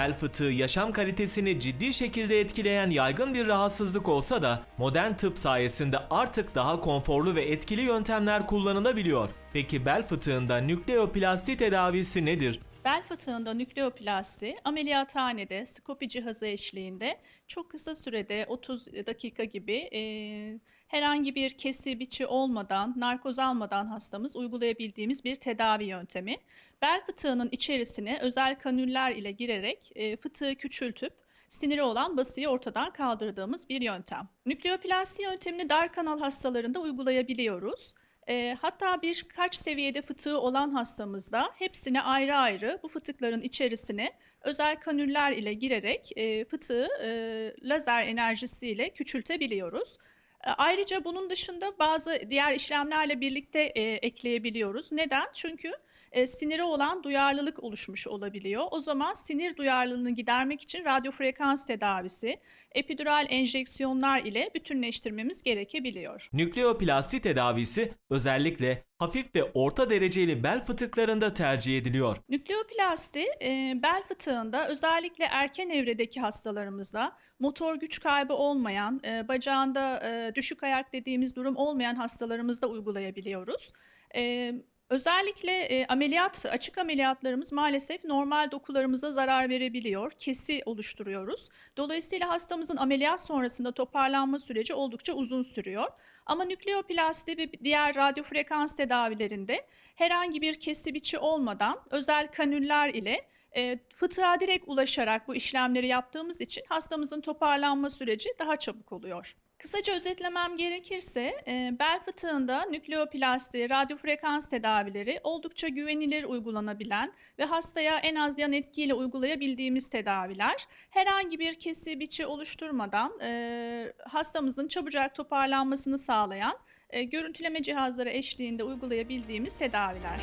Bel fıtığı yaşam kalitesini ciddi şekilde etkileyen yaygın bir rahatsızlık olsa da modern tıp sayesinde artık daha konforlu ve etkili yöntemler kullanılabiliyor. Peki bel fıtığında nükleoplasti tedavisi nedir? Bel fıtığında nükleoplasti ameliyathanede skopi cihazı eşliğinde çok kısa sürede 30 dakika gibi e, herhangi bir kesi biçi olmadan, narkoz almadan hastamız uygulayabildiğimiz bir tedavi yöntemi. Bel fıtığının içerisine özel kanüller ile girerek e, fıtığı küçültüp siniri olan basıyı ortadan kaldırdığımız bir yöntem. Nükleoplasti yöntemini dar kanal hastalarında uygulayabiliyoruz. E, hatta birkaç seviyede fıtığı olan hastamızda hepsine ayrı ayrı bu fıtıkların içerisine özel kanüller ile girerek e, fıtığı e, lazer enerjisiyle küçültebiliyoruz. E, Ayrıca bunun dışında bazı diğer işlemlerle birlikte e, ekleyebiliyoruz. Neden? Çünkü e, sinire olan duyarlılık oluşmuş olabiliyor. O zaman sinir duyarlılığını gidermek için radyo frekans tedavisi, epidural enjeksiyonlar ile bütünleştirmemiz gerekebiliyor. Nükleoplasti tedavisi özellikle hafif ve orta dereceli bel fıtıklarında tercih ediliyor. Nükleoplasti e, bel fıtığında özellikle erken evredeki hastalarımızda motor güç kaybı olmayan, e, bacağında e, düşük ayak dediğimiz durum olmayan hastalarımızda uygulayabiliyoruz. E, özellikle e, ameliyat, açık ameliyatlarımız maalesef normal dokularımıza zarar verebiliyor. Kesi oluşturuyoruz. Dolayısıyla hastamızın ameliyat sonrasında toparlanma süreci oldukça uzun sürüyor. Ama nükleoplasti ve diğer radyo frekans tedavilerinde herhangi bir kesi biçi olmadan özel kanüller ile e, fıtığa direkt ulaşarak bu işlemleri yaptığımız için hastamızın toparlanma süreci daha çabuk oluyor. Kısaca özetlemem gerekirse e, bel fıtığında nükleoplasti, radyo frekans tedavileri oldukça güvenilir uygulanabilen ve hastaya en az yan etkiyle uygulayabildiğimiz tedaviler. Herhangi bir kesi biçi oluşturmadan e, hastamızın çabucak toparlanmasını sağlayan e, görüntüleme cihazları eşliğinde uygulayabildiğimiz tedaviler.